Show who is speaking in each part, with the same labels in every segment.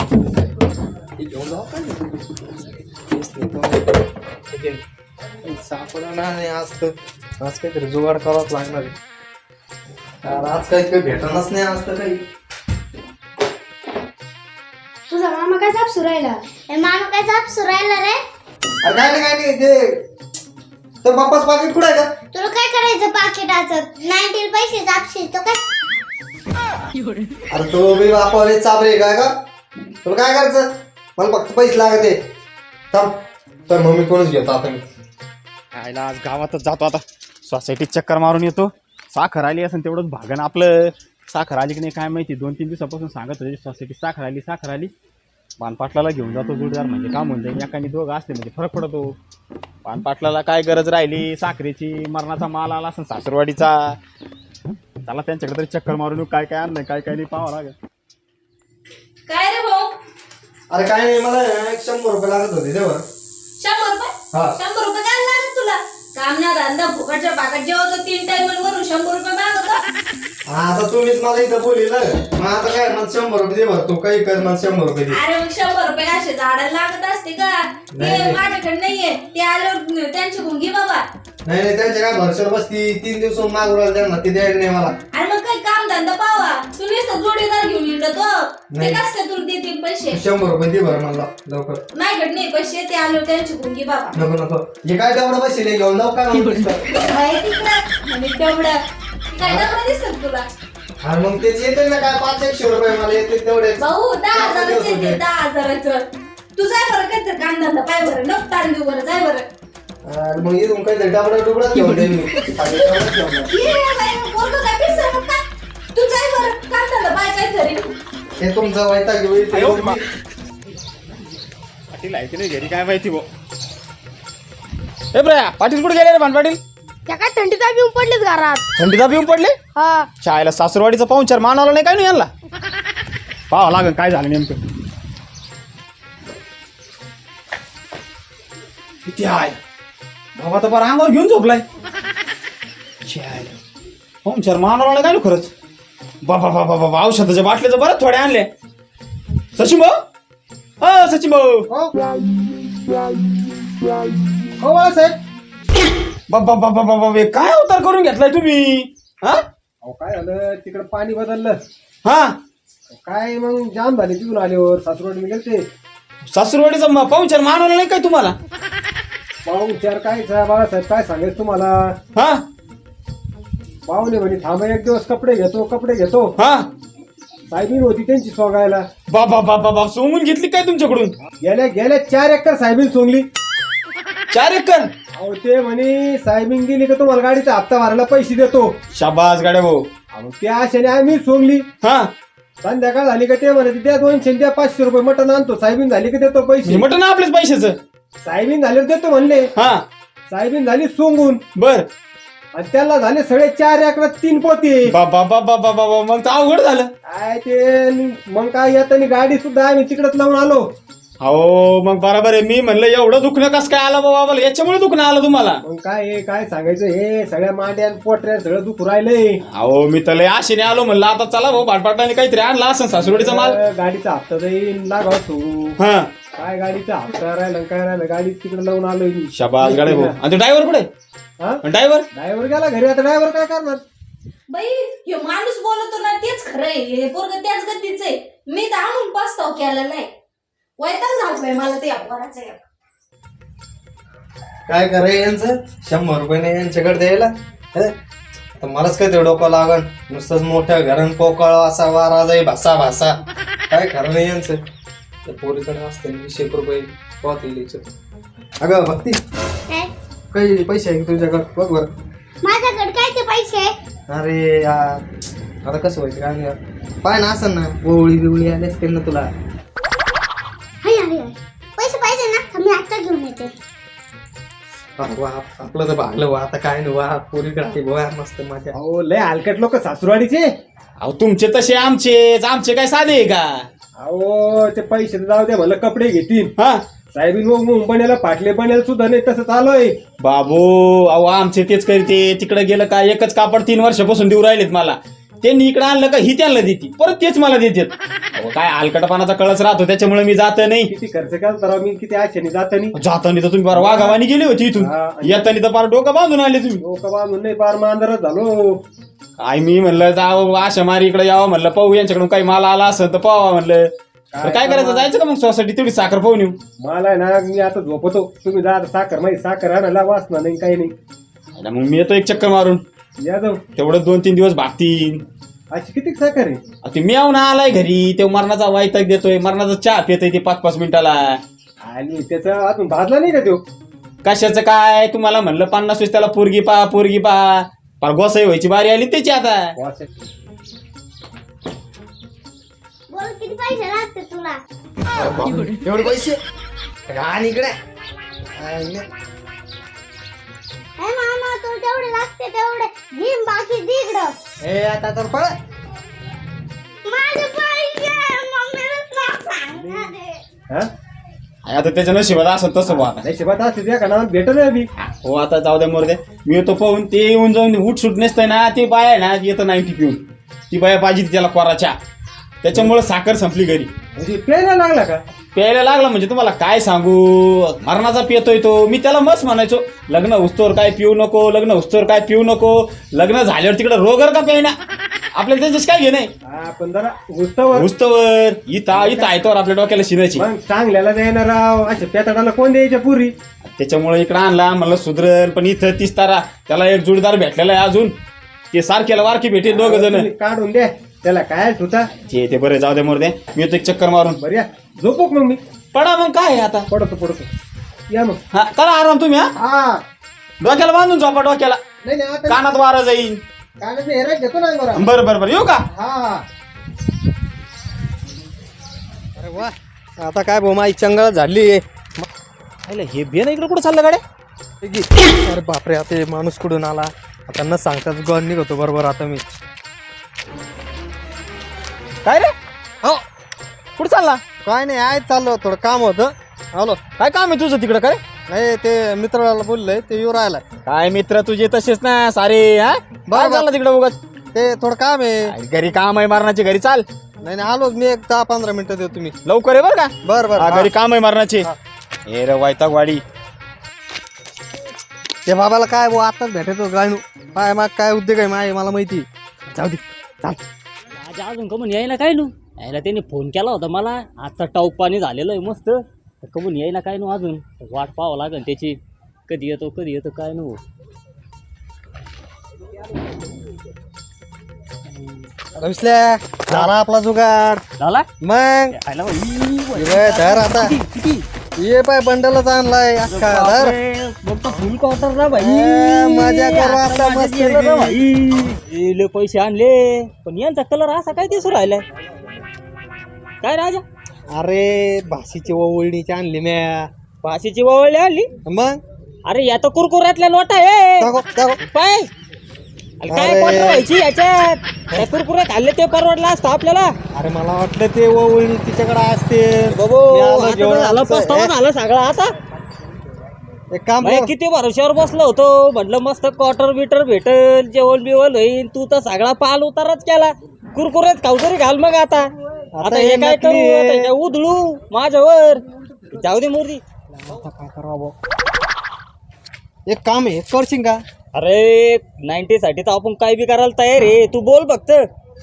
Speaker 1: घेऊन जाऊ तेच नाही. सापडा नाही आज तर आज काहीतरी जुगाड करावाच लागणार आहे आज काही काही भेटणारच नाही आज तर काही
Speaker 2: तुझा मामा काय साप सुरायला?
Speaker 3: मामा काय जाप सुरायला रे?
Speaker 1: अरे काय नाही काय नाही ते तर बाप्पाच पाकिट कुठं आहे का
Speaker 3: तुला काय करायचं पाकिटाचं नाईन्टीन पैसे जापशील तो काय
Speaker 1: अरे तो बी बापाले चाबरे काय का तुला काय करायचं? मला फक्त पैसे लागते. थांब. तर मम्मी कोणच घेतो आता मी.
Speaker 4: आयला आज गावातच जातो आता. सोसायटीत चक्कर मारून येतो. साखर आली असेल तेवढंच भागन आपलं. साखर आली की नाही काय माहिती. दोन तीन दिवसापासून सांगत होते सोसायटीत साखर आली साखर आली. पानपाटलाला घेऊन जातो जोडदार म्हणजे काम होऊन जाईल. एकाने दोघं असले म्हणजे फरक पडतो. पानपाटलाला काय गरज राहिली? साखरेची मरणाचा माल आला असेल सासरवाडीचा. त्याला त्यांच्याकडे तरी चक्कर मारून येऊ. काय काय आणलं काय काय नाही पाहावं लागेल.
Speaker 5: काय रे भाऊ?
Speaker 1: अरे काय नाही मला ना एक शंभर रुपये लागत होते तेव्हा
Speaker 5: शंभर रुपये?
Speaker 1: हा.
Speaker 5: शंभर रुपये काय लागत तुला? काम ना धंदा फुकटच्या भागात जेवतो तीन टाइम वरून शंभर रुपये मागतो
Speaker 1: आता तुम्हीच मला इथं बोलील मग आता काय मला शंभर रुपये दे भरतो काही कर मला शंभर रुपये दे.
Speaker 5: अरे मग शंभर रुपये असे झाडाला लागत असते का?
Speaker 1: नाही,
Speaker 5: ते
Speaker 1: नाही.
Speaker 5: माझ्याकडे नाहीये. ते आल्यावर त्यांच्याकडून घे बाबा.
Speaker 1: नाही नाही त्यांच्या काय भरशावर बसती? तीन दिवस मागू राहिला त्यांना ते द्यायला नाही मला.
Speaker 5: अरे मग काही काम धंदा पावा. तू नुसतं जोडीदार घेऊन हिंडतो ते
Speaker 1: नाही.
Speaker 5: कसं काय तुला देतील पैसे?
Speaker 1: शंभर रुपये दे बरं मला लवकर.
Speaker 5: माझ्याकडे नाही पैसे ते आल्यावर त्यांच्याकडून घे बाबा.
Speaker 1: नको नको. हे काय तेवढं पैसे घेऊन जाऊ का? मग
Speaker 5: आणि तेवढं काय तेवढं दिसत तुला.
Speaker 1: अरे मग तेच येते ना काय पाच एकशे रुपये मला येते तेवढे
Speaker 5: भाऊ दहा हजाराचे ते दहा हजाराचं. तू जाय बरं काहीतरी काम धंदा पाय बरं नको ताण देऊ बरं जाय बरं.
Speaker 1: मग इथून काहीतरी घेऊन दे मी. खाली तेवढंच घेऊन जा.
Speaker 5: ये बाई, पोरगं काय पिसं का? तू जाय बरं काम धंदा पाय काहीतरी
Speaker 1: हे तुमचं वैताग
Speaker 4: पाटील घरी? काय माहिती भाऊ ब्रया पाटील कुठे गेले रे भान पाटील
Speaker 2: त्या काय थंडीत येऊन पडलेत घरात.
Speaker 4: थंडीचा पिऊन पडले?
Speaker 2: हा.
Speaker 4: शाळेला सासरवाडीचा पाहुणचार मानवला नाही काय नाही यांना? पाहावं लागेल काय झालं नेमकं. किती आहे बाबा तर बरं अंगावर घेऊन झोपलाय. शाळेला पाहुणचार मानवला नाही काय ना खरंच. बाबा बाबा बाबा औषधाच्या बाटल्याचं बरं थोड्या आणल्या. सचिन भाऊ? हा सचिन भाऊ.
Speaker 1: हो. हो बाळासाहेब.
Speaker 4: बाबा बाबा काय अवतार करून घेतलाय तुम्ही? हा?
Speaker 6: अहो काय झालं? तिकडे पाणी बदललं.
Speaker 4: हा?
Speaker 6: काय मग? जाम झाले तिथून आल्यावर. सासरोड गेलते.
Speaker 4: सासूरवाडीचा म- पाहुणचार मानवला नाही काय तुम्हाला?
Speaker 6: पाहून चार काय सा- बाळासाहेब काय सांगायचं तुम्हाला?
Speaker 4: हा?
Speaker 6: पाहुणे म्हणे थांबा एक दिवस कपडे घेतो कपडे घेतो.
Speaker 4: हा?
Speaker 6: साहेबीन होती त्यांची सोगायला.
Speaker 4: बाबा बाबा बाबा सोंगून घेतली काय तुमच्याकडून?
Speaker 6: गेल्या गेल्या चार एकर साहेबीन सोंगली.
Speaker 4: चार एकर?
Speaker 6: अहो ते म्हणे साहेबीन गेली का तुम्हाला गाडीचा हप्ता भरायला पैसे देतो?
Speaker 4: शाबास गाड्या भाऊ.
Speaker 6: अहो त्या आशेने आम्ही सोंगली.
Speaker 4: हा?
Speaker 6: संध्याकाळ झाली का ते म्हणे त्या दोनशे द्या पाचशे रुपये मटण आणतो. साहेबीन झाली का देतो पैसे?
Speaker 4: म्हटलं ना आपल्याच पैशाचं?
Speaker 6: साहेबीन झाले देतो म्हणले.
Speaker 4: हा.
Speaker 6: साहेबीन झाली सोंगून.
Speaker 4: बर.
Speaker 6: आणि त्याला झाले सगळे चार एकरात तीन पोती.
Speaker 4: बाबा बाबा बाबा बाबा मग तर अवघड झालं.
Speaker 6: काय ते मग काय येताना गाडी सुद्धा आम्ही तिकडच लावून आलो.
Speaker 4: अहो मग बरोबर आहे. मी म्हणलं एवढं दुखणं कसं काय आलं बाबा? मला याच्यामुळे दुखणं आलं तुम्हाला.
Speaker 6: मग काय हे काय सांगायचं हे? सगळ्या मांड्या पोटऱ्या सगळं दुखू राहिलंय.
Speaker 4: अहो मी तर लय आशेने आलो म्हणलं आता चला भाऊ भाटपाटाने काहीतरी आणला असं सासूरवाडीचा माल.
Speaker 6: गाडीचा हप्ता जाईन लागाव सोडू
Speaker 4: हा.
Speaker 6: काय गाडीचा हप्ता राहिला काय राहिलं? गाडी तिकडे लावून आलोय मी.
Speaker 4: शाबास गाड्या भाऊ. आणि ड्रायव्हर कुठे?
Speaker 6: हा?
Speaker 4: ड्रायव्हर
Speaker 6: ड्रायव्हर गेला घरी आता ड्रायव्हर काय करणार?
Speaker 5: बाई हे माणूस बोलतो ना तेच खरंय हे पोरग त्याच गतीच आहे. मी तर आणून पास्ताव केलेला नाही. वैताग झालंय मला ते अपवाराचं एक.
Speaker 1: काय कराय यांचं? शंभर रुपये नाही यांच्याकडे द्यायला? हे? आता मलाच काय ते डोकं लागन? नुसतंच मोठ्या घरान पोकळ असा वारा जाई भासा भासा. काय खरं नाही यांचं? त्या पोरीकडे असते वीस एक रुपये पाहतील याच्यात अगं भक्ती.
Speaker 3: काय?
Speaker 1: काही पैसे आहे का तुझ्याकडे? बघ बरं.
Speaker 3: माझ्याकडे काय ते पैसे?
Speaker 1: अरे यार आता कसं व्हायचं काय नाही यार. पाय ना असं ना ओवळी बिवळी आली असतील ना तुला. आपलं तर भागलं वा आता काय नाही वा पोरीकडे वा मस्त माझ्या
Speaker 6: अहो लय हलकट लोक सासूरवाडीचे.
Speaker 4: अहो तुमचे तसे आमचे आमचे काय साधे आहे का?
Speaker 6: अहो ते पैसे तर जाऊ दे म्हणलं कपडे घेतील.
Speaker 4: हा?
Speaker 6: साहेबीन मग मुंबईला फाटले बनेल सुद्धा नाही तसं चालूय
Speaker 4: बाबू अहो आमचे तेच करते तिकडे गेलं का एकच कापड तीन वर्षापासून देऊ राहिलेत मला. त्यांनी इकडे आणलं का ही त्यांना देते. परत तेच मला देतात. अहो, काय हलकटपणाचा कळच राहतो त्याच्यामुळे मी जात नाही.
Speaker 6: किती खर्च केला तर मी? किती आशेने जातानी
Speaker 4: जातानी तर तुम्ही फार वाघावानी गेली होती इथून.
Speaker 6: हा.
Speaker 4: येतानी तर फार डोकं बांधून आले तुम्ही.
Speaker 6: लोक बांधून नाही पार मांजरच झालो.
Speaker 4: काय मी म्हणलं जावं आशा मारी इकडे यावं म्हणलं पाहू यांच्याकडून काही माल आला असेल तर पाहावा म्हणलं. तर काय करायचं जायचं का मग सोसायटी तेवढी साखर पाहून येऊ.
Speaker 6: मला आहे ना मी आता झोपतो. तुम्ही जा आता साखर माहिती साखर आणायला वाचणार नाही काही नाही.
Speaker 4: मग मी येतो एक चक्कर मारून.
Speaker 6: या जाऊ
Speaker 4: तेवढं दोन तीन दिवस भागतील.
Speaker 6: अशी किती साखर आहे?
Speaker 4: अहो, ते मी ना आलाय घरी. ते मरणाचा वायतक देतोय. मरणाचा चहा पितोय ते पाच पाच मिनिटाला.
Speaker 6: आणि त्याचा अजून भाजला नाही का तो?
Speaker 4: कशाचं काय? तुम्हाला म्हणलं पन्नास वेळेस त्याला पोरगी पा पोरगी पा फार गोसाई व्हायची बारी आली त्याची आता.
Speaker 6: वास आहे.
Speaker 3: बोल किती पैसे लागते तुला?
Speaker 1: एवढे पैसे? आणि इकडे. आईले.
Speaker 3: हे मामा तू तेवढे लागते तेवढे. घेईन बाकी दिगड
Speaker 1: ए आता तर पळ.
Speaker 3: माझे पैसे मम्मीलाच नाव सांगणार आहे.
Speaker 6: हा?
Speaker 4: आता त्याच्या नशिबात असं तसं बुवा आता.
Speaker 6: नशिबात असते त्या का ना भेटत नाही बी.
Speaker 4: हो आता जाऊ द्या मोरदे मी येतो पाहून ते येऊन जाऊन उठ सुट नसतंय ना ती बाय आहे ना येतं नाईन्टी पिऊन. ती बाया पाहिजे ती त्याला कोराच्या. त्याच्यामुळे साखर संपली घरी.
Speaker 6: म्हणजे प्यायला लागला का?
Speaker 4: प्यायला लागला म्हणजे तुम्हाला काय सांगू? मरणाचा पियतोय तो. मी त्याला मस्त म्हणायचो लग्न उस्तोर काय पिऊ नको लग्न उस्तोर काय पिऊ नको लग्न झाल्यावर तिकडे रोगर का प्यायना आपल्याला त्याच्याच काय घे नाही
Speaker 6: हा पण जरा गुस्तवर
Speaker 4: उस्तवर इथं इथं आयतवर आपल्या डोक्याला शिनायची
Speaker 6: मग चांगल्याला द्यायना राव. अशा पेताडाला कोण द्यायच्या पुरी?
Speaker 4: त्याच्यामुळे इकडं आणला म्हणलं सुधरल पण इथं तीस तारा त्याला एक जोडीदार भेटलेला आहे अजून. ते सारख्याला वारकी भेटेल दोघ जण.
Speaker 6: काढून द्या. त्याला काय होता
Speaker 4: ते ते बरं जाऊ दे मोरदे. मी येतो एक चक्कर मारून.
Speaker 6: बरं या. मग मी.
Speaker 4: पडा मग काय आहे आता?
Speaker 6: पडतो पडतो. या मग.
Speaker 4: हा करा आराम तुम्ही हा.
Speaker 6: हा.
Speaker 4: डोक्याला बांधून झोपा डोक्याला.
Speaker 6: नाही नाही आता
Speaker 4: कानात वारं जाईल
Speaker 6: काय हेरा घेतो ना बरं
Speaker 4: बरं बरं बरं. येऊ का?
Speaker 6: हा. हा
Speaker 1: अरे वा. आता काय भाऊ माई चंगळ झाली.
Speaker 4: हे बेन इकडे कुठं चाललं गाड्या?
Speaker 1: अरे बापरे आता हे माणूस कुठून आला? आता न सांगताच गण निघतो बरोबर आता मी.
Speaker 4: काय रे?
Speaker 1: हो.
Speaker 4: कुठं चालला?
Speaker 1: काय नाही आहे चाललो थोडं काम होतं. आलो.
Speaker 4: काय काम आहे तुझं तिकडं काय?
Speaker 1: नाही ते मित्राला बोललंय ते येऊ राहिला.
Speaker 4: काय मित्र तुझे तसेच ना सारे हा?
Speaker 1: बरं.
Speaker 4: चाललं तिकडं उगाच?
Speaker 1: ते थोडं काम आहे.
Speaker 4: घरी काम आहे मारण्याचे घरी चाल.
Speaker 1: नाही नाही आलो मी एक दहा पंधरा मिनिटं देतो तुम्ही.
Speaker 4: लवकर आहे बरं का?
Speaker 1: बर बर.
Speaker 4: घरी काम आहे मारण्याचे.
Speaker 1: हा.
Speaker 4: रे वायताग वाडी
Speaker 1: ते बाबाला काय भाऊ आताच भेटायचो गायनू काय मग काय उद्योग आहे माय मला माहिती.
Speaker 4: जाऊ दे चाल.
Speaker 7: आज अजून कमून यायला काय नू? यायला त्यांनी फोन केला होता मला. आजचा टाऊक पाणी झालेलं आहे मस्त. तर कमून यायला काय नू अजून? वाट पाहावं लागेल त्याची. कधी येतो कधी येतो काय नू?
Speaker 1: झाला आपला जुगाड.
Speaker 7: झाला?
Speaker 1: मग?
Speaker 7: यायला बाई.
Speaker 1: आता. ये पाय बंडलच आणलाय अख्खा धर
Speaker 7: बापरे, मोठं फुल कॉटर ना भाई.
Speaker 1: ए, मजा करू आता
Speaker 7: आता
Speaker 1: मस्त
Speaker 7: गेलं ना. भाई. पैसे आणले. पण यांचा कलर असा काय दिसू राहिलाय? काय राजा?
Speaker 1: अरे भाषेची ओवळणीची आणली म्या.
Speaker 7: भाषेची वळली आणली?
Speaker 1: मग?
Speaker 7: अरे या तर कुरकुऱ्यातल्या नोटा आहे
Speaker 1: दाखव दाखव.
Speaker 7: पाय. काय. क्वार्टर व्हायची याच्यात? कुरकुरे खाल्ले ते परवडलं असतं आपल्याला?
Speaker 1: अरे मला वाटलं ते ओवळणी तिच्याकडे असते मी आलो
Speaker 7: झालं. पस्तावा झालं सगळं आता.
Speaker 1: एक काम
Speaker 7: बाई,
Speaker 1: कर.
Speaker 7: किती भरोश्यावर बसलो होतो. म्हटलं मस्त क्वार्टर बिटर भेटल जेवण बिवण होईल. तू तर सगळा पाल उतारच केला. कुरकुरेत खाऊ तरी घाल मग आता. आता
Speaker 1: हे
Speaker 7: हे काय
Speaker 1: नकली
Speaker 7: करू?
Speaker 1: आहे.
Speaker 7: आता हे उधळू माझ्यावर. जाऊ दे मूर्ती
Speaker 1: आता काय करावं? एक काम आहे करशील का?
Speaker 7: अरे नाईन्टी साठी तर आपण काय बी करायला तयार आहे. तू बोल फक्त.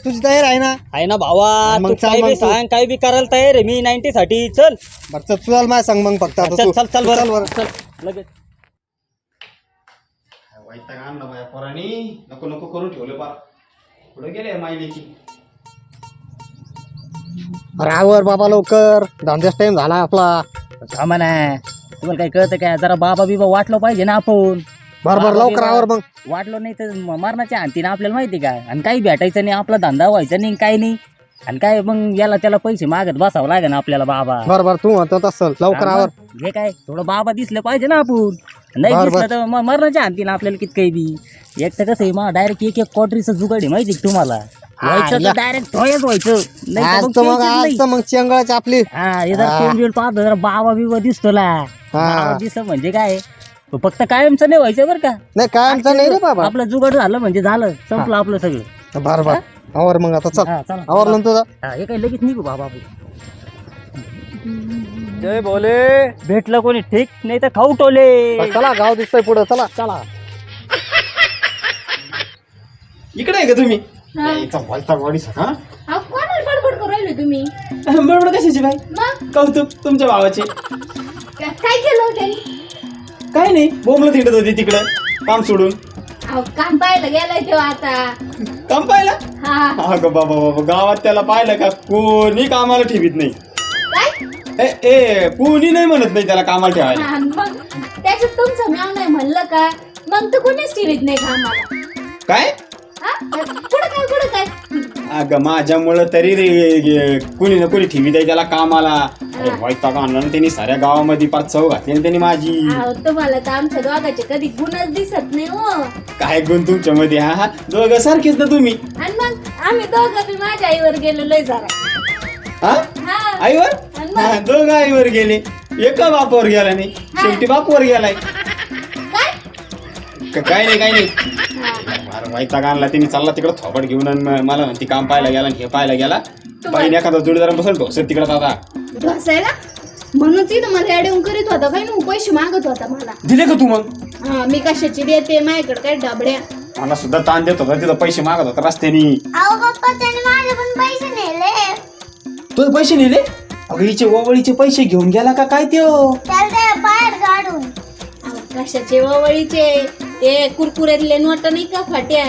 Speaker 1: तुझी तयार आहे ना?
Speaker 7: आहे ना भावा.
Speaker 1: मग
Speaker 7: तू
Speaker 1: चाल
Speaker 7: काय
Speaker 1: मग
Speaker 7: बी
Speaker 1: तू.
Speaker 7: सांग काय बी करायला तयार आहे. मी नाईन्टी साठी चल.
Speaker 1: बरं चल चल माय सांग मग फक्त आता
Speaker 7: चल
Speaker 1: तू.
Speaker 7: चल चल
Speaker 1: तू
Speaker 7: बरं.
Speaker 1: चल बरं.
Speaker 7: चल लगेच.
Speaker 4: वैताग आणला बाया पोरानी. नको नको करून ठेवले पा पुढे गेले मायलेची?
Speaker 1: अरे आवर बाबा लवकर. धंद्याच टाइम झाला आपला.
Speaker 7: थांबा ना. तुम्हाला काही कळतं काय? जरा बाबा बिबा वाटलं पाहिजे ना आपण.
Speaker 1: बर बर
Speaker 7: बाबा
Speaker 1: लवकर आवर मग.
Speaker 7: वाटलं नाही तर म- मरणाच्या आणतीनं आपल्याला माहिती का? आणि काही भेटायचं नाही आपला धंदा व्हायचा नाही काही नाही. आणि काय मग याला त्याला पैसे मागत बसावं लागेल ना आपल्याला बाबा.
Speaker 1: बर बर तू म्हणतो तसं. लवकर आवर.
Speaker 7: मग. हे काय? थोडं बाबा दिसलं पाहिजे ना आपण. नाही
Speaker 1: बर,
Speaker 7: दिसलं
Speaker 1: बर.
Speaker 7: तर मग मरणाच्या आणतीनं आपल्याला किती काही बी. एक तर कसं आहे मग डायरेक्ट एक एक क्वार्टरीचं जुगाड आहे माहिती का तुम्हाला? व्हायचं
Speaker 1: या.
Speaker 7: तर डायरेक्ट थोयच व्हायचं. नाही
Speaker 1: आज
Speaker 7: तर
Speaker 1: तर
Speaker 7: मग
Speaker 1: मग
Speaker 7: tension
Speaker 1: आज
Speaker 7: नाही.
Speaker 1: तर मग चेंगळाची आपली.
Speaker 7: हा हे जर
Speaker 1: हा.
Speaker 7: तोंड बिल पाहतो जरा बाबा बिबा दिसतो ला.
Speaker 1: हा.
Speaker 7: बाबा म्हणजे काय? तो फक्त कायमचं नाही व्हायचं बरं का.
Speaker 1: नाही काय आमचं नाही रे बाबा.
Speaker 7: आपलं जुगाड झालं म्हणजे झालं संपलं आपलं सगळं.
Speaker 1: बार बार. आवर मग आता चल.
Speaker 7: हा, चला.
Speaker 1: आवरलं ना तुझा
Speaker 7: हा, हे काय लगेच निघू बाबा आपण.
Speaker 1: जय बोले
Speaker 7: भेटलं कोणी ठीक नाही तर खाऊ टोले.
Speaker 1: चला गाव दिसतंय पुढं चला.
Speaker 7: चला.
Speaker 4: इकडे आहे का तुम्ही? याचा भलता बॉडी हा?
Speaker 5: अहो, कोणाला बडबड करू राहिले तुम्ही?
Speaker 4: बरोबर कशाची बाई?
Speaker 5: मग?
Speaker 4: कौतुक तुमच्या भावाचे.
Speaker 5: का- काय केलं त्यांनी?
Speaker 4: काय नाही बोंबलं तिकडत होती तिकडं काम सोडून.
Speaker 5: अहो काम पाहायला गेलाय तेव्हा आता.
Speaker 4: काम पाहिला
Speaker 5: हा.
Speaker 4: अगं बाबा बाबा गावात त्याला पाहिलं का कोणी कामाला ठेवीत नाही.
Speaker 5: काय?
Speaker 4: ए ए कोणी नाही म्हणत नाही त्याला कामाला ठेवायला.
Speaker 5: हा, मग त्याच्यात तुमचं म्याव नाही म्हणलं का? मग तर कोणीच टीव्हीत नाही का आम्हाला
Speaker 4: काय?
Speaker 5: काय काय?
Speaker 4: अगं माझ्यामुळं तरी रे गे- कुणी ना कुणी आहे त्याला कामाला. अरे वैताग आणला ना त्यांनी साऱ्या गावामध्ये पाच चव घातली ना त्यांनी माझी.
Speaker 5: अहो तुम्हाला तर आमच्या दोघांचे कधी गुणच दिसत नाही हो.
Speaker 4: काय गुण तुमच्यामध्ये हा हा? दोघं सारखेच ना तुम्ही?
Speaker 5: आणि मग आम्ही दोघं बी माझ्या आईवर गेलेलोय जरा.
Speaker 4: हा?
Speaker 5: हा.
Speaker 4: आईवर?
Speaker 5: आणि
Speaker 4: हा, दोघं आईवर गेले. एका बापावर गेला नाही. शेवटी बापावर गेलाय.
Speaker 5: काय?
Speaker 4: क- काय नाही काय नाही. अरे वैताग आणला तिने चालला तिकडं थोबड घेऊन आणि म- मला म्हणती काम पाहायला गेला आणि हे पाहायला गेला. बाईने एखादा जोडीदार बसल ढोसत तिकडं आता
Speaker 5: ढोसायला म्हणून तिथं मला अडवून करीत होता काय ना पैसे मागत होता मला.
Speaker 4: दिले का तू मग?
Speaker 5: हा मी कशाची देते माझ्याकडे काय डबड्या?
Speaker 4: मला सुद्धा ताण देत होता तिथं पैसे मागत होता रस्त्यानी.
Speaker 3: अहो पप्पा त्याने माझे पण पैसे नेले.
Speaker 4: तुझे पैसे नेले? अगं हिचे ओवळीचे पैसे घेऊन गेला का काय
Speaker 3: त्याला त्या बाहेर काढून.
Speaker 5: अहो, कशाचे ववळीचे ते कुरकुऱ्यातले नोट नाही का फाट्या?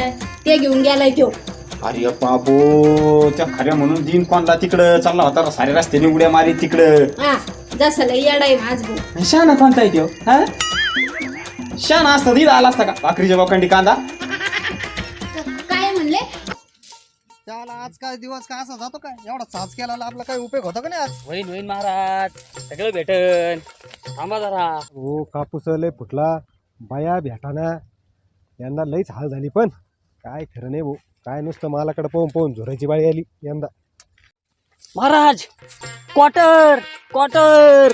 Speaker 5: ते घेऊन गेलाय तो.
Speaker 4: अरे बाबो त्या खऱ्या म्हणून दिन कोणला तिकडं? चालला होता साऱ्या रस्त्याने उड्या मारी तिकडं.
Speaker 5: हा जसं लय येडाय माझ भाऊ
Speaker 4: शाना कोणता आहे त्यो हा? शाना असता दिला आला असता का? भाकरीच्या बोकांडी कांदा?
Speaker 5: काय म्हणले?
Speaker 1: त्याला आज काय दिवस काय असा जातो काय? एवढा साज केला आपला काय उपयोग होता का नाही आज?
Speaker 7: होईन होईन महाराज. सगळं भेटन. थांबा जरा.
Speaker 6: हो कापूस लय फुटला. बाया भेटाना यंदा लईच हाल झाली पण काय खरं नाही भाऊ. काय नुसतं मालाकडे पाहून पाहून झोरायची बाळी आली यंदा.
Speaker 7: महाराज क्वार्टर क्वार्टर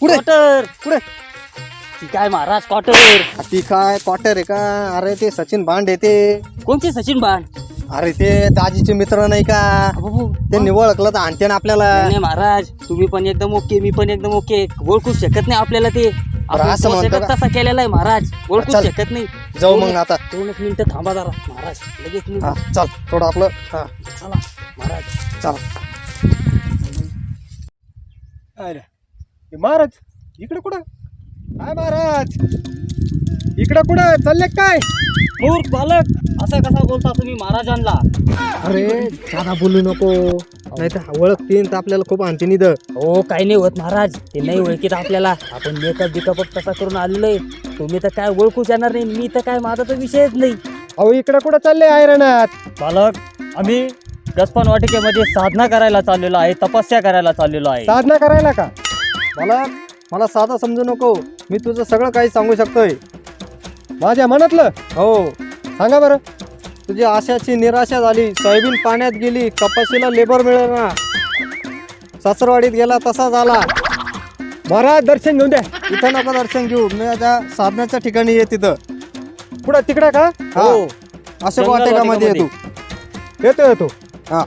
Speaker 1: कुठे?
Speaker 7: क्वार्टर
Speaker 1: कुठे?
Speaker 7: ती काय महाराज क्वार्टर
Speaker 1: ती काय क्वार्टर आहे का? अरे ते सचिन भांड येते
Speaker 7: कोणते सचिन बाण
Speaker 1: अरे ते दाजीचे मित्र नाही का?
Speaker 7: बाबू
Speaker 1: त्यांनी ओळखलं तर आणते ना आपल्याला.
Speaker 7: नाही महाराज तुम्ही पण एकदम ओके मी पण एकदम ओके ओळखू शकत नाही आपल्याला ते. आपण
Speaker 1: असं म्हणतो का?
Speaker 7: तसा केलेला आहे महाराज. ओळखू
Speaker 1: चल.
Speaker 7: शकत नाही.
Speaker 1: जाऊ मग आता.
Speaker 7: दोनच मिनिटं थांबा जरा महाराज. लगेच.
Speaker 1: हा चल थोडं आपलं हा.
Speaker 7: चला महाराज.
Speaker 1: चल.
Speaker 6: अरे हे महाराज इकडे कुठं? काय महाराज. इकडे कुठं? चालले काय?
Speaker 7: मूर्ख बालक. असं कसा बोलता तुम्ही महाराजांना
Speaker 1: अरे जादा बोलू नको. नाही तर ओळखतीन तर आपल्याला खूप आणते निध
Speaker 7: हो काही नाही होत महाराज. ते नाही ओळखीत आपल्याला. आपण मेकअप बिकअप तसा करून आलेलो आहे तुम्ही तर काय ओळखूच येणार नाही. मी तर काय माझा तर विषयच नाही.
Speaker 6: अहो इकडे कुठं चालले आयरणात
Speaker 7: बालक आम्ही गसपन वाटिकेमध्ये साधना करायला चाललेलो आहे तपस्या करायला चाललेलो आहे.
Speaker 6: साधना करायला का?
Speaker 1: मला मला साधा समजू नको. मी तुझं सगळं काही सांगू शकतोय.
Speaker 6: माझ्या मनातलं?
Speaker 1: हो.
Speaker 6: सांगा बरं.
Speaker 1: तुझी आशाची निराशा झाली. सोयाबीन पाण्यात गेली. कपाशीला लेबर मिळेना सासरवाडीत गेला तसा झाला.
Speaker 6: महाराज दर्शन घेऊन द्या.
Speaker 1: इथं नको दर्शन घेऊ. मी त्या साधनाच्या ठिकाणी ये तिथं.
Speaker 6: कुठं तिकडे का?
Speaker 1: हा.
Speaker 7: हो. जंगल
Speaker 1: वाटिकामध्ये ये तू
Speaker 6: येतो येतो.
Speaker 1: हा.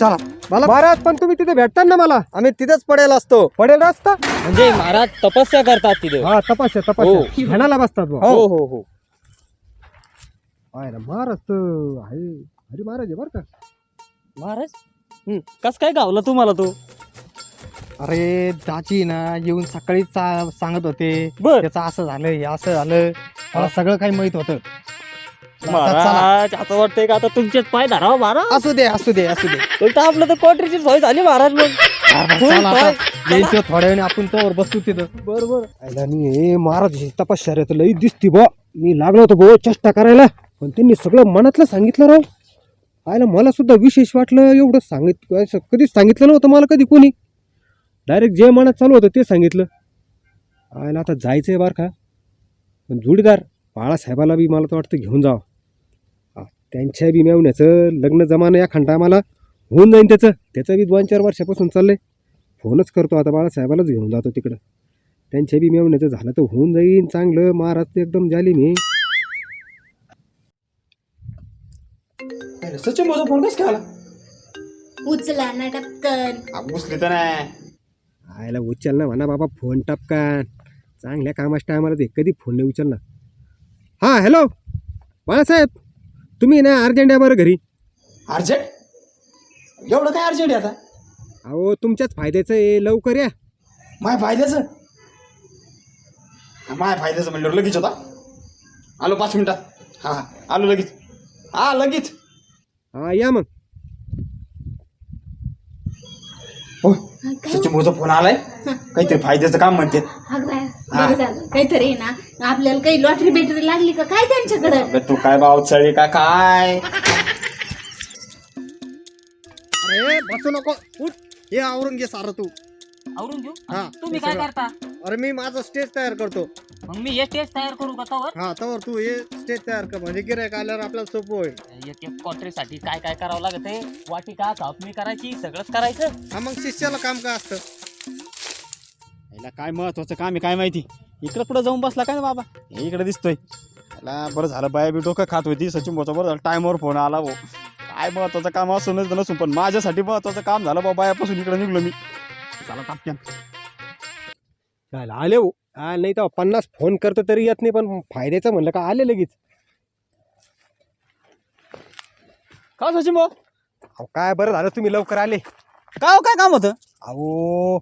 Speaker 1: चला. मला
Speaker 6: महाराज पण तुम्ही तिथे भेटता ना मला.
Speaker 1: आम्ही तिथेच पडेल असतो.
Speaker 6: पडेल रस्ता
Speaker 7: म्हणजे महाराज तपस्या करतात तिथे.
Speaker 6: हा तपासया तपासया. ध्यानाला बसतात बुवा.
Speaker 7: हो हो हो.
Speaker 6: महाराज तर आहे हरी महाराज आहे बरं का.
Speaker 7: महाराज. कस काय गावला तुम्हाला तो?
Speaker 1: अरे दाजी ना येऊन सकाळी सा- सांगत होते.
Speaker 7: बर.
Speaker 1: त्याचं असं झालं हे असं झालं. मला सगळं काही माहीत होतं. आता चला.
Speaker 7: महाराज असं वाटतंय का आता तुमचेच पाय धरावा महाराज?
Speaker 1: असू दे असू दे असू दे.
Speaker 7: उलट आपलं तर क्वार्टरची सोय झाली महाराज मग.
Speaker 1: आता. थोड्या वेळाने आपण तोवर बसू तिथं.
Speaker 6: बरोबर. आणि हे महाराज हे तपश्चर्या तर लई दिसती बा. मी लागलो होतो गो चेष्टा करायला. पण त्यांनी सगळं मनातलं सांगितलं राव. आयला मला सुद्धा विशेष वाटलं एवढं सांगित असं कधीच सांगितलं नव्हतं मला कधी कोणी. डायरेक्ट जे मनात चालू होतं ते सांगितलं. आयला आता जायचं आहे बारखा का पण जोडीदार बाळासाहेबाला बी मला तर वाटतं घेऊन जावं. त्यांच्या बी मेवण्याचं लग्न जमानं या खंडा मला होऊन जाईन त्याचं. त्याचं बी दोन चार वर्षापासून चाललंय. फोनच करतो आता बाळासाहेबालाच घेऊन जातो तिकडं. त्यांच्या बी मेवण्याचं झालं तर होऊन जाईन. चांगलं महाराज तर एकदम झाली मी
Speaker 4: अरे सचिन भाऊचा फोन कस आला?
Speaker 5: उचला ना टपकन.
Speaker 4: घुसली तर नाही.
Speaker 6: आयला उचल ना म्हणा बाबा फोन टपकान. चांगल्या कामाच्या टायमाला ते कधी फोन नाही उचलला हां हॅलो बाळासाहेब तुम्ही ना अर्जंट आहे बरं घरी.
Speaker 4: अर्जंट? एवढं काय अर्जंट आहे आता?
Speaker 6: अहो तुमच्याच फायद्याचं आहे लवकर या.
Speaker 4: माय फायद्याचं? माय फायद्याचं म्हणल्यावर लगेच होता. आलो पाच मिनिटात. हा हा आलो लगेच. हा लगेच.
Speaker 6: हा या मग.
Speaker 4: हो फोन आलाय? काहीतरी फायद्याचं काम म्हणते.
Speaker 5: अगं बाया, बरं झालं. काहीतरी आहे ना आपल्याला काही लॉटरी बेटरी लागली का? काय त्यांच्याकडं?
Speaker 4: अबे तू काय भाव चळी का काय?
Speaker 6: अरे बसू नको. उठ. हे आवरून घे सारं तू.
Speaker 7: आवरून घेऊ?
Speaker 6: हा
Speaker 7: तुम्ही काय करता?
Speaker 6: अरे मी माझं स्टेज तयार करतो.
Speaker 7: मग मी हे टेस्ट तयार करू का तवर?
Speaker 6: हा तर तू हे स्टेज तयार कर. म्हणजे गिरायक आल्यावर आपल्याला सोपं होईल.
Speaker 7: एक एक कॉन्ट्रीसाठी काय काय करावं लागत आहे? वाटिका कापणी करायची सगळंच करायचं?
Speaker 6: हा मग शिष्याला काम काय असतं?
Speaker 4: याला काय महत्वाचं काम आहे काय माहिती? इकडं पुढं जाऊन बसला काय ना बाबा? हे इकडे दिसतोय. याला बरं झालं बाया बी डोकं खात होती. सचिन भाऊचा बरं झालं टायमावर फोन आला भाऊ काय महत्वाचं काम असं नसतं नसून पण माझ्यासाठी महत्वाचं काम झालं बाबा बायापासून इकडे निघलो मी. चला टापक्यान
Speaker 6: काय आले हो. हा नाही तर पन्नास फोन करतो तरी येत नाही पण फायद्याचं म्हणलं का आले लगेच.
Speaker 4: का सचिन भाऊ?
Speaker 6: अहो काय बरं झालं तुम्ही लवकर आले.
Speaker 4: काय हो, काय काम होतं?
Speaker 6: अहो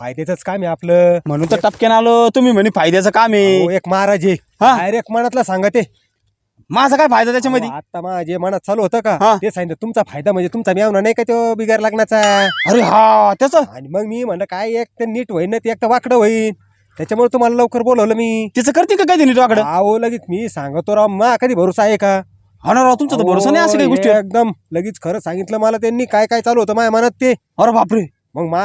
Speaker 6: फायद्याचंच काम आहे आपलं.
Speaker 4: म्हणून तर टपक्यान आलो तुम्ही म्हणे फायद्याचं काम आहे.
Speaker 6: अहो, एक महाराज आहे.
Speaker 4: हा.
Speaker 6: डायरेक्ट मनातला सांगा ते
Speaker 4: माझा काय फायदा त्याच्यामध्ये?
Speaker 6: आता माझे मनात चालू होतं का?
Speaker 4: हा.
Speaker 6: ते सांगितलं तुमचा फायदा म्हणजे तुमचा मेवना नाही का तो बिगार लागण्याचा?
Speaker 4: अरे हा त्याचं?
Speaker 6: आणि मग मी म्हणलं काय एक तर नीट होईन ना ते एक तर वाकडं होईन. त्याच्यामुळे तुम्हाला लवकर बोलवलं मी.
Speaker 4: तिचं करते का काय ते नीटवाकडं
Speaker 6: अहो लगेच मी सांगतो राव मा कधी भरोसा आहे का?
Speaker 4: हा ना राव तुमचा तर भरोसा नाही असं काही
Speaker 6: अहो,
Speaker 4: गोष्टी
Speaker 6: एकदम लगेच खरं सांगितलं मला त्यांनी काय काय चालू होतं माझ्या मनात ते.
Speaker 4: अरे बापरे.
Speaker 6: मग मा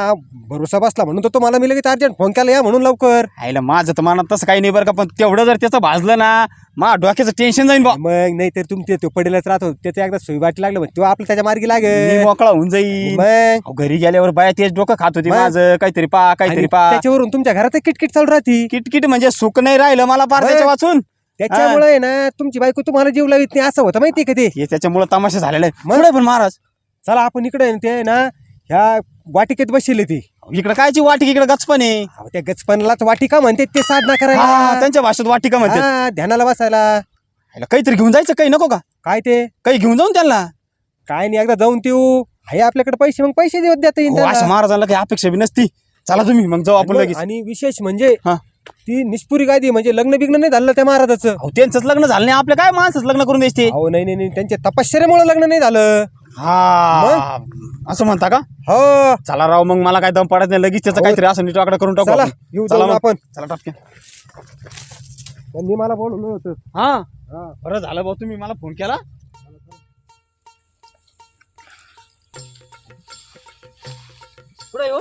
Speaker 6: भरोसा बसला म्हणून तर तुम्हाला मी लगेच अर्जंट फोन केला या म्हणून लवकर.
Speaker 4: आईला माझं तर मनात तसं काही नाही बरं का पण तेवढं जर त्याचं भाजलं ना मा डोक्याचं टेन्शन जाईन बा.
Speaker 6: मग नाही तर तुमचे तो पडेलच राहतो त्याच्या एकदा सोयी वाटी लागलं मग तेव्हा आपलं त्याच्या मार्गी
Speaker 4: मी
Speaker 6: लागेल
Speaker 4: मोकळा होऊन जाईल
Speaker 6: मग?
Speaker 4: अहो, घरी गेल्यावर बाया तेच डोकं खात होती
Speaker 6: मग?
Speaker 4: माझं काहीतरी पा काहीतरी
Speaker 6: आणि
Speaker 4: पा.
Speaker 6: त्याच्यावरून तुमच्या घरात किटकिट चालू राहती.
Speaker 4: किटकिट म्हणजे सुख नाही राहिलं मला पार
Speaker 6: मग?
Speaker 4: त्याच्या वाचून.
Speaker 6: त्याच्यामुळे आहे ना तुमची बायको तुम्हाला जीव लावित नाही असं होतं माहितीये का ते?
Speaker 4: हे त्याच्यामुळे तमाशा झालेला आहे.
Speaker 6: मग?
Speaker 4: पुढे पण महाराज.
Speaker 6: चला आपण इकडे आहे ना, ते ना ह्या वाटिकेत बसले ती.
Speaker 4: इकडे कायची वाटी इकडे गचपण आहे.
Speaker 6: अहो, त्या गचपणलाच वाटिका म्हणते ते साधना
Speaker 4: हा,
Speaker 6: करायला
Speaker 4: त्यांच्या भाषेत वाटिका म्हणते.
Speaker 6: हा, ध्यानाला बसायला.
Speaker 4: काहीतरी घेऊन जायचं काही नको का?
Speaker 6: काय ते?
Speaker 4: काही घेऊन जाऊन त्यांना?
Speaker 6: काय नाही एकदा जाऊन देऊ आहे आपल्याकडे पैसे मग पैसे देत देता येईल.
Speaker 4: अशा महाराजांना काही अपेक्षा बी नसती. चला तुम्ही मग जाऊ आपण
Speaker 6: आणि
Speaker 4: लगेच.
Speaker 6: मग- आणि विशेष म्हणजे
Speaker 4: हा.
Speaker 6: ती निष्पुरी गादी म्हणजे लग्न बिग्न नाही झालं त्या महाराजाचं.
Speaker 4: अहो त्यांचंच लग्न झालं नाही आपल्या काय माणसंच लग्न करून द्यायचे
Speaker 6: अहो नाही नाही नाही त्यांच्या तपश्चर्यामुळे लग्न नाही झालं.
Speaker 4: हा. असं म्हणता का?
Speaker 6: हो.
Speaker 4: चला राव मग मला काय दम पडत नाही. लगेच त्याचं
Speaker 6: हो.
Speaker 4: काहीतरी असं नीट वाकडं करून टाकू
Speaker 6: चला
Speaker 4: आपण.
Speaker 6: येऊ
Speaker 4: चला
Speaker 6: जाऊन
Speaker 4: मग.
Speaker 6: आपण.
Speaker 4: चला टपक्या
Speaker 6: त्यांनी मला बोलवलं होतं.
Speaker 4: हा?
Speaker 6: हा.
Speaker 4: बरं झालं भाऊ तुम्ही मला फोन केला? कुठे हो?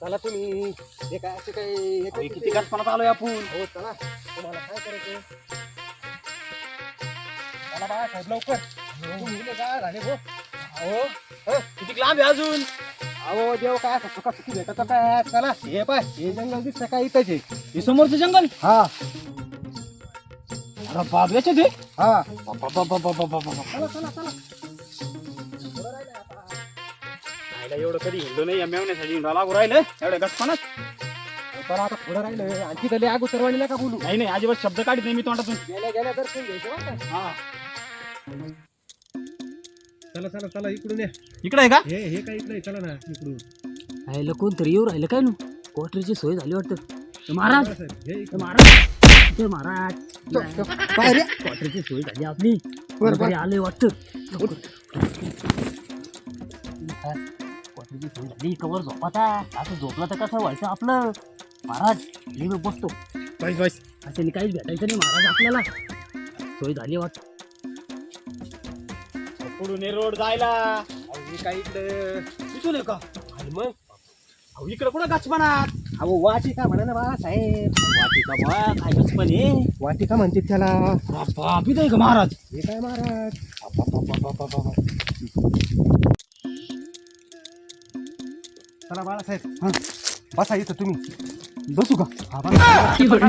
Speaker 6: चला तुम्ही. हे काय असं हे काय
Speaker 4: किती गचपणात आलोय आपण.
Speaker 6: हो चला. तुम्हाला काय करायचं चला बाळा साहेब लवकर. तुम्ही इकडे जा, राणे भाऊ. अहो
Speaker 4: किती लांब आहे अजून?
Speaker 6: अहो देव काय असं चुका चुकी भेटत काय? चला हे पाय हे जंगल दिसतं काय इथंच आहे?
Speaker 4: हे समोरचं जंगल?
Speaker 6: हा.
Speaker 4: अरे बाप याच्यात हे?
Speaker 6: हा
Speaker 4: बाप, बाप, बाप, बाप, बाप, बाप.
Speaker 6: चला चला. चला
Speaker 4: एवढं कधी हिंडलो नाही या मेवण्यासाठी हिंडा लागू राहिलं एवढ्या गचपणात
Speaker 6: चला आता पुढे राहिलं आणखी तरी अगोदर वाणी नका बोलू?
Speaker 4: नाही नाही अजिबात शब्द काढत नाही मी तोंडातून.
Speaker 6: गेल्या गेल्या घ्यायचं का?
Speaker 4: हा.
Speaker 6: चला चला चला इकडून या.
Speaker 4: इकडे आहे का?
Speaker 6: हे हे काय इकडे चला ना इकडून.
Speaker 7: आयला कोणतरी येऊ राहिलं काय नु? क्वार्टरची सोय झाली वाटतं. महाराज.
Speaker 6: चला साहेब, हे
Speaker 7: महाराज. ते महाराज. क्वार्टरची सोय झाली आपली.
Speaker 6: बरं.
Speaker 7: कोणतरी आलंय वाटतं. क्वार्टरची सोय झाली. कवर झोपाता. असं झोपलं तर कसं व्हायचं आपलं? महाराज मी बसतो.
Speaker 6: बस बस.
Speaker 7: असे काहीच भेटायचं नाही महाराज आपल्याला. सोय झाली वाटतं.
Speaker 4: पुढून रोड जायला.
Speaker 6: अहो, हे काय इकडे?
Speaker 4: आहे का
Speaker 6: आणि मग?
Speaker 4: अहो इकडे कुठं गचपणात
Speaker 6: अहो वाटिका म्हणा ना बाळा साहेब.
Speaker 7: वाटिका बा काय कसं पण हे
Speaker 6: वाटिका म्हणते त्याला.
Speaker 4: बाप इथं आहे का महाराज.
Speaker 6: हे काय महाराज? चला बाळासाहेब. बसा इथं तुम्ही.
Speaker 4: बसू का?
Speaker 6: हा बसा.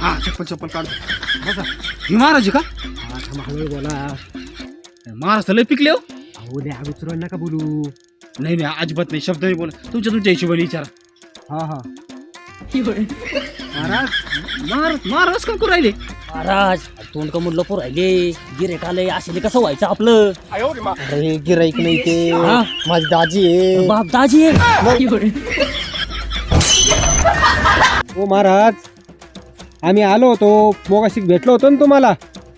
Speaker 4: हा! चप्पल चप्पल काढ. बसा. ही महाराज आहे का?
Speaker 6: हा, थांबा, बोला.
Speaker 4: महाराष्ट्र लय पिकले हो.
Speaker 6: अहो लय अगोदर नका बोलू.
Speaker 4: नाही नाही अजिबात नाही शब्द नाही बोला तुमच्या तुमच्या हिशोबाने विचारा.
Speaker 6: हा हा.
Speaker 4: महाराज महाराज महाराज का करू राहिले?
Speaker 7: महाराज तोंड कमून लपूर राहिले? गिरेक आले असे कसं व्हायचं आपलं?
Speaker 1: अरे गिराईक नाही ते.
Speaker 7: हा?
Speaker 1: माझी दाजी आहे.
Speaker 7: बाप दाजी
Speaker 6: ओ महाराज. आम्ही आलो होतो. मोगाशी भेटलो होतो ना तुम्हाला?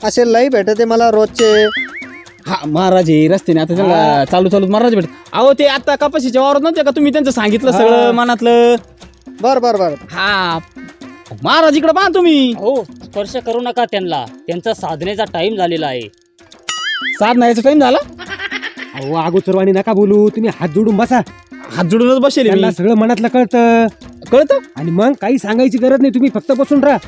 Speaker 1: असे लई भेटते मला रोजचे.
Speaker 4: हा महाराज हे रस्त्याने आता त्याला चालू चालू महाराज भेट. अहो ते आता कपाशीच्या वावरात नव्हते का? तुम्ही त्यांचं सांगितलं. सगळं मनातलं.
Speaker 1: बर बर बर.
Speaker 4: हा. महाराज इकडे पहा तुम्ही.
Speaker 7: हो स्पर्श करू नका त्यांना. त्यांचा साधनेचा टाइम झालेला आहे.
Speaker 4: साथ नाही टाइम झाला?
Speaker 6: अहो अगोदरवाणी नका बोलू. तुम्ही हात जोडून बसा.
Speaker 4: हात जोडूनच बसेल
Speaker 6: त्यांना सगळं मनातलं कळतं.
Speaker 4: कळतं?
Speaker 6: आणि मग काही सांगायची गरज नाही. तुम्ही फक्त बसून राहा.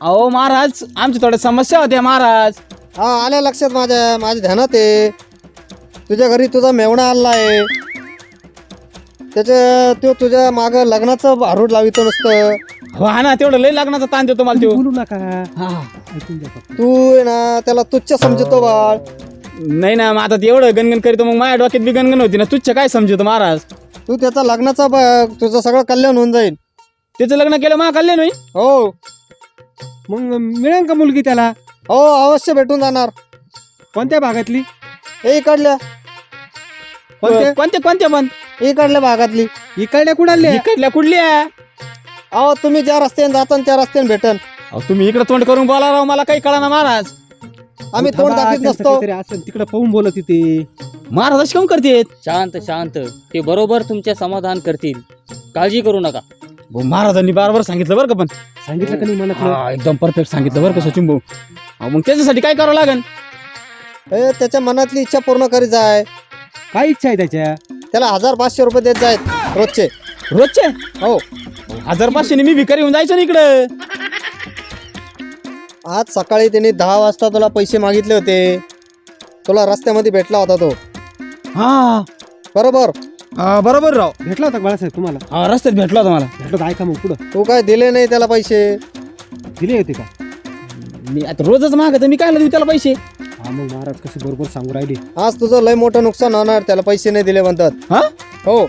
Speaker 4: अहो महाराज आमची थोड्या समस्या होत्या महाराज.
Speaker 1: हा आल्या लक्षात माझ्या माझ्या ध्यानात आहे. तुझ्या घरी तुझा मेवणा आला आहे. त्याच्या तो तुझ्या माग लग्नाचं भारूड लावितो नुसतं.
Speaker 4: हो हा ना तेवढं लय लागण्याचा ताण देतो मला तो.
Speaker 6: बोलू नका.
Speaker 4: हा.
Speaker 6: ऐकून घ्या फक्त.
Speaker 1: तू आहे ना त्याला तुच्छ समजतो बाळ.
Speaker 4: नाही ना मग आता ते एवढं गणगण करीतो मग माझ्या डोक्यात बी गणगण होती ना. तुच्छ काय समजतो महाराज?
Speaker 1: तू त्याचा लग्नाचा तुझं सगळं कल्याण होऊन जाईल
Speaker 4: त्याचं लग्न केलं मा कल्याण होईल
Speaker 1: हो.
Speaker 6: मग मिळेल का मुलगी त्याला?
Speaker 1: हो अवश्य भेटून जाणार.
Speaker 6: कोणत्या भागातली?
Speaker 1: हे इकडल्या
Speaker 6: कोणत्या
Speaker 4: कोणत्या कोणत्या पण?
Speaker 1: इकडल्या भागातली.
Speaker 6: इकडल्या कुडाल्या
Speaker 4: इकडल्या कुठल्या?
Speaker 1: अहो तुम्ही ज्या रस्त्याने जाता त्या रस्त्याने भेटन.
Speaker 4: अहो तुम्ही इकडे तोंड करून बोला राव मला काही कळा ना महाराज.
Speaker 1: आम्ही तोंड दाखवत नसतो.
Speaker 6: असं तिकडे पाहून बोलत तिथे
Speaker 4: महाराज अशी काऊन करतेत?
Speaker 7: शांत शांत. ते बरोबर तुमचे समाधान करतील. काळजी करू नका.
Speaker 4: भाऊ, महाराजांनी बरोबर सांगितलं बरं का पण?
Speaker 6: सांगितलं का नाही मला
Speaker 4: हा, एकदम परफेक्ट सांगितलं बरं का सचिन भाऊ? अहो, मग त्याच्यासाठी काय करावं लागेल
Speaker 1: त्याच्या मनातली इच्छा पूर्ण करीत जाय.
Speaker 6: काय इच्छा आहे त्याच्या?
Speaker 1: त्याला हजार पाचशे रुपये देत जायत रोजचे.
Speaker 4: रोजचे?
Speaker 1: हो.
Speaker 4: हजार पाचशे मी भिकारी येऊन जायचं ना इकडं.
Speaker 1: आज सकाळी त्यांनी दहा वाजता तुला पैसे मागितले होते. तुला रस्त्यामध्ये भेटला होता तो.
Speaker 4: हा.
Speaker 1: बरोबर.
Speaker 4: हा, बरोबर राव.
Speaker 6: भेटला होता का बाळासाहेब तुम्हाला?
Speaker 4: हा रस्त्यात भेटला होता मला.
Speaker 6: भेटलो तर ऐका मग पुढं.
Speaker 1: तू काय दिले नाही त्याला पैसे?
Speaker 6: दिले होते का?
Speaker 4: मी आता रोजच मागत मी काय देऊ त्याला पैसे?
Speaker 6: हा मग महाराज कसे बरोबर सांगू राहिले.
Speaker 1: आज तुझं लय मोठं नुकसान होणार त्याला पैसे नाही दिले म्हणतात.
Speaker 4: हा?
Speaker 1: हो.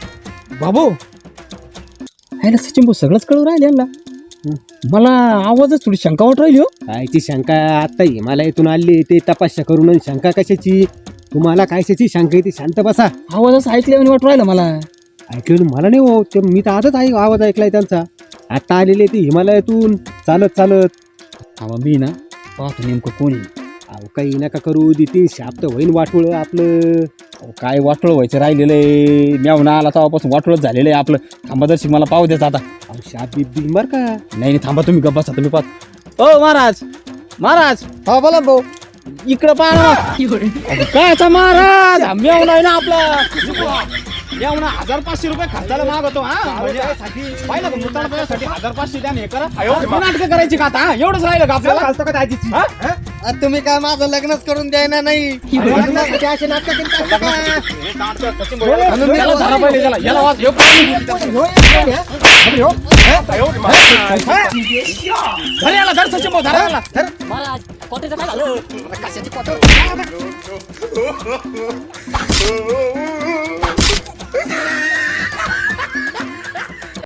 Speaker 4: बाबू ह्याला सचिन भाऊ सगळंच कळून राहिले यांना. मला आवाजच थोडी शंका वाट राहिली हो.
Speaker 6: कायची शंका? आता हिमालयातून आली ते तपासण्या करून आणि शंका कशाची? तुम्हाला कायशाची शंका येते शांत बसा.
Speaker 4: आवाजच ऐकल्यावर वाट राहिलं मला.
Speaker 6: ऐकलं मला नाही हो ते मी तर आजच आई आवाज ऐकलाय त्यांचा. आता आलेले ते हिमालयातून चालत चालत.
Speaker 4: हा मी ना पाहतो नेमकं कोणी.
Speaker 6: अहो काही नका करू देतील शाप तर होईन वाटोळ आपलं.
Speaker 4: अहो, काय वाटोळ व्हायचं राहिलेलं आहे? मेवना आला तेव्हापासून वाटोळच झालेलं आहे आपलं. थांबा दर्शी मला पाहू द्याच आता.
Speaker 6: अहो शाप बीप देईन बरं का?
Speaker 4: नाही नाही थांबा तुम्ही गप्पा तुम्ही पाहत ओ महाराज! महाराज!
Speaker 1: हा बोला भाऊ.
Speaker 4: इकडं पाहा कायचा महाराज? हा मेवना आहे ना आपला. मेवना हजार पाचशे रुपये खर्चाला मागवतो हा. म्हणजे पाहिलं का मुताड हजार पाचशे द्या हे करा. नाटकं करायची का आता हा? एवढंच राहिलं का आपल्याला? हा?
Speaker 1: आज तुम्ही काय माझं लग्नच करून द्यायना नाही. लग्नासाठी अशी नाटकं करीत असता का? म्हणून मी
Speaker 4: याला धरा पहिले त्याला याला वाच ह्यो पाणी. धर याला, धर सचिन भाऊ, धर याला.
Speaker 7: महाराज कोटेचं काय झालं
Speaker 1: कशाची Yeah.